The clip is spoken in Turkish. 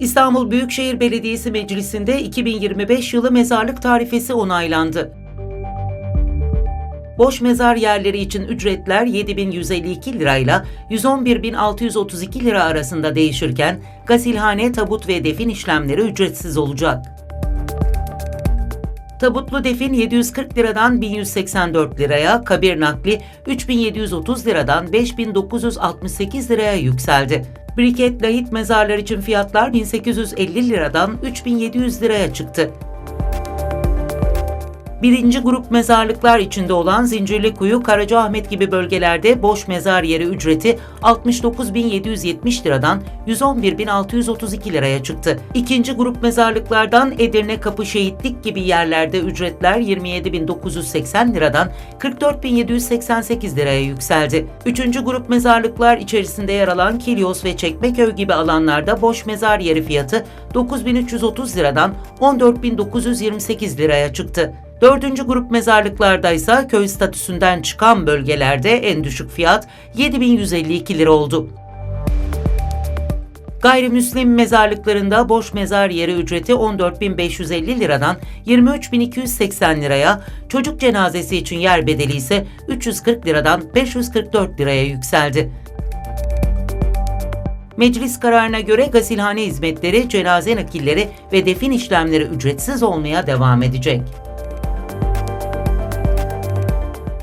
İstanbul Büyükşehir Belediyesi Meclisi'nde 2025 yılı mezarlık tarifesi onaylandı. Boş mezar yerleri için ücretler 7152 lirayla 111632 lira arasında değişirken gasilhane, tabut ve defin işlemleri ücretsiz olacak. Tabutlu defin 740 liradan 1184 liraya, kabir nakli 3730 liradan 5968 liraya yükseldi. Briket lahit mezarlar için fiyatlar 1850 liradan 3700 liraya çıktı. Birinci grup mezarlıklar içinde olan Zincirlikuyu, Karacaahmet gibi bölgelerde boş mezar yeri ücreti 69.770 liradan 111.632 liraya çıktı. İkinci grup mezarlıklardan Edirne Kapı Şehitlik gibi yerlerde ücretler 27.980 liradan 44.788 liraya yükseldi. Üçüncü grup mezarlıklar içerisinde yer alan Kilyos ve Çekmeköy gibi alanlarda boş mezar yeri fiyatı 9.330 liradan 14.928 liraya çıktı. Dördüncü grup mezarlıklarda ise köy statüsünden çıkan bölgelerde en düşük fiyat 7152 lira oldu. Gayrimüslim mezarlıklarında boş mezar yeri ücreti 14.550 liradan 23.280 liraya, çocuk cenazesi için yer bedeli ise 340 liradan 544 liraya yükseldi. Meclis kararına göre gasilhane hizmetleri, cenaze nakilleri ve defin işlemleri ücretsiz olmaya devam edecek.